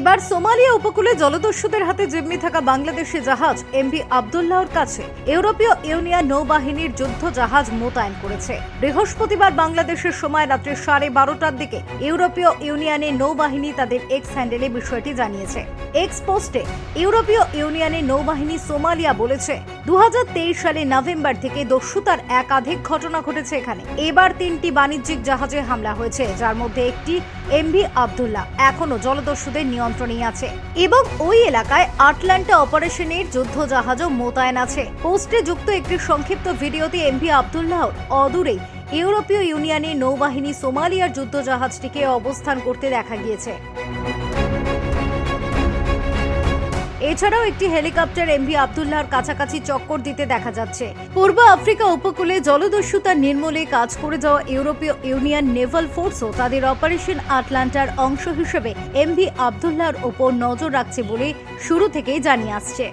এবার সোমালিয়া উপকূলে জলদস্যুদের হাতে জিম্মি থাকা বাংলাদেশি জাহাজ এমভি আবদুল্লাহর কাছে। ইউরোপীয় ইউনিয়ন নৌবাহিনীর যুদ্ধ জাহাজ মোতায়েন করেছে। বৃহস্পতিবার বাংলাদেশের সময় রাত্রি সাড়ে বারোটার দিকে ইউরোপীয় ইউনিয়নের নৌবাহিনী তাদের এক্স হ্যান্ডেলে বিষয়টি জানিয়েছে। এক্স পোস্টে ইউরোপীয় ইউনিয়নের নৌবাহিনী সোমালিয়া বলেছে দু হাজার তেইশ সালে নভেম্বর থেকে দস্যুতার একাধিক ঘটনা ঘটেছে এখানে। এবার তিনটি বাণিজ্যিক জাহাজে হামলা হয়েছে, যার মধ্যে একটি এমভি আবদুল্লাহ এখনও জলদস্যুদের নিয়ন্ত্রণেই আছে। এবং ওই এলাকায় আটলান্টা অপারেশনের যুদ্ধ জাহাজও মোতায়েন আছে। পোস্টে যুক্ত একটি সংক্ষিপ্ত ভিডিওতে এমভি আবদুল্লাহ অদূরেই ইউরোপীয় ইউনিয়নের নৌবাহিনী সোমালিয়ার যুদ্ধ জাহাজটিকে অবস্থান করতে দেখা গিয়েছে। এছাড়াও একটি হেলিকপ্টার এমভি আবদুল্লাহর কাছাকাছি চক্কর দিতে দেখা যাচ্ছে। পূর্ব আফ্রিকা উপকূলে জলদস্যুতা নির্মূলে কাজ করে যাওয়া ইউরোপীয় ইউনিয়ন নেভাল ফোর্সও তাদের অপারেশন আটলান্টার অংশ হিসেবে এমভি আবদুল্লাহর ওপর নজর রাখছে বলে শুরু থেকেই জানিয়ে আসছে।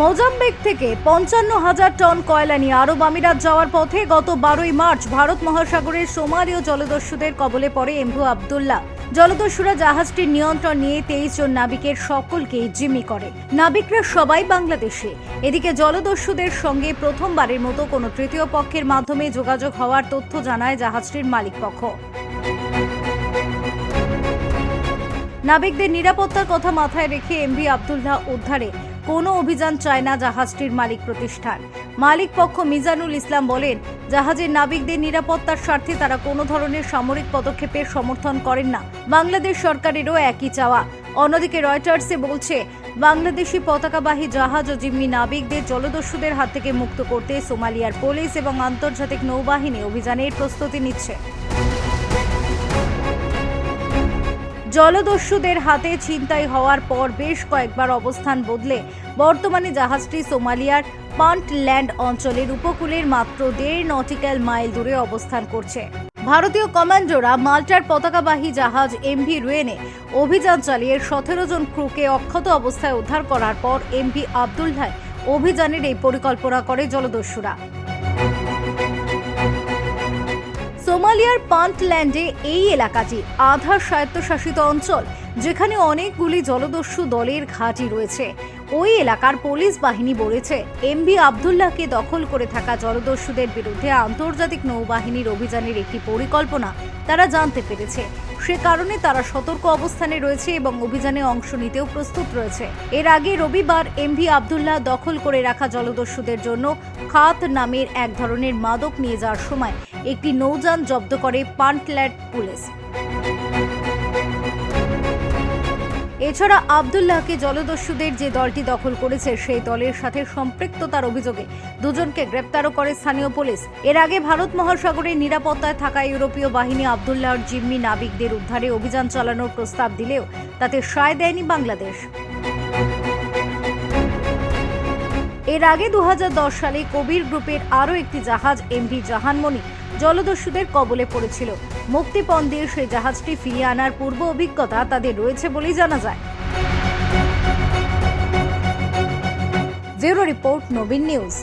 মোজাম্বিক থেকে পঞ্চান্ন হাজার টন কয়লা নিয়ে আরব আমিরাত যাওয়ার পথে গত বারোই মার্চ ভারত মহাসাগরের সোমালীয় জলদস্যুদের কবলে পড়ে এমভু আবদুল্লাহ। জলদস্যুরা জাহাজটির নিয়ন্ত্রণ নিয়ে তেইশ জন নাবিকের সকলকে জিম্মি করে। নাবিকরা সবাই বাংলাদেশে। এদিকে জলদস্যুদের সঙ্গে প্রথমবারের মতো কোনো তৃতীয় পক্ষের মাধ্যমে যোগাযোগ হওয়ার তথ্য জানায় জাহাজটির মালিকপক্ষ নাবিকদের নিরাপত্তার কথা মাথায় রেখে এমভি আবদুল্লাহ উদ্ধারে কোনো অভিযান চায় না জাহাজটির মালিক প্রতিষ্ঠান। মালিক পক্ষ মিজানুল ইসলাম বলেন, জাহাজের নাবিকদের নিরাপত্তার স্বার্থে তারা কোনো ধরনের সামরিক পদক্ষেপের সমর্থন করেন না। বাংলাদেশ সরকারেরও একই চাওয়া। অন্যদিকে রয়টার্সে বলছে, বাংলাদেশি পতাকাবাহী জাহাজ ও জিম্মি নাবিকদের জলদস্যুদের হাত থেকে মুক্ত করতে সোমালিয়ার পুলিশ এবং আন্তর্জাতিক নৌবাহিনী অভিযানের প্রস্তুতি নিচ্ছে। জলদস্যুদের হাতে ছিনতাই হওয়ার পর বেশ কয়েকবার অবস্থান বদলে। বর্তমানে জাহাজটি সোমালিয়ার পান্টল্যান্ড অঞ্চলের উপকূলের মাত্র দেড় নটিক্যাল মাইল দূরে অবস্থান করছে। ভারতীয় কমান্ডোরা মাল্টার পতাকাবাহী জাহাজ এমভি রুয়েনে অভিযান চালিয়ে সতেরো জন ক্রুকে অক্ষত অবস্থায় উদ্ধার করার পর এমভি আবদুল্লাহ অভিযানের এই পরিকল্পনা করে জলদস্যুরা। সোমালিয়ার পান্টল্যান্ডে এই এলাকাটি আধা স্বায়ত্তশাসিত অঞ্চল, যেখানে অনেকগুলি জলদস্যু দলের ঘাঁটি রয়েছে। ওই এলাকার পুলিশ বাহিনী বলেছে এমবি আবদুল্লাহকে দখল করে থাকা জলদস্যুদের বিরুদ্ধে আন্তর্জাতিক নৌবাহিনীর অভিযানের একটি পরিকল্পনা তারা জানতে পেরেছে। সে কারণে তারা সতর্ক অবস্থানে রয়েছে এবং অভিযানে অংশ নিতেও প্রস্তুত রয়েছে। এর আগে রবিবার এমভি আবদুল্লাহ দখল করে রাখা জলদস্যুদের জন্য খাত নামের এক ধরনের মাদক নিয়ে যাওয়ার সময় একটি নৌযান জব্দ করে পান্টল্যাট পুলিশ। এছাড়া আবদুল্লাহকে জলদস্যুদের যে দলটি দখল করেছে, সেই দলের সাথে সম্পৃক্ততার অভিযোগে দুজনকে গ্রেপ্তারও করে স্থানীয় পুলিশ। এর আগে ভারত মহাসাগরের নিরাপত্তায় থাকা ইউরোপীয় বাহিনী আবদুল্লাহর জিম্মি নাবিকদের উদ্ধারে অভিযান চালানোর প্রস্তাব দিলেও তাতে সায় দেয়নি বাংলাদেশ। এর আগে দু হাজার দশ সালে কবির গ্রুপের আরও একটি জাহাজ এমভি জাহানমণি জলদস্যুদের কবলে পড়েছিল। মুক্তিপণ দিয়ে সেই জাহাজটি ফিরিয়ে আনার পূর্ব অভিজ্ঞতা তাদের রয়েছে বলেই জানা যায়। Bureau report, Nabin news.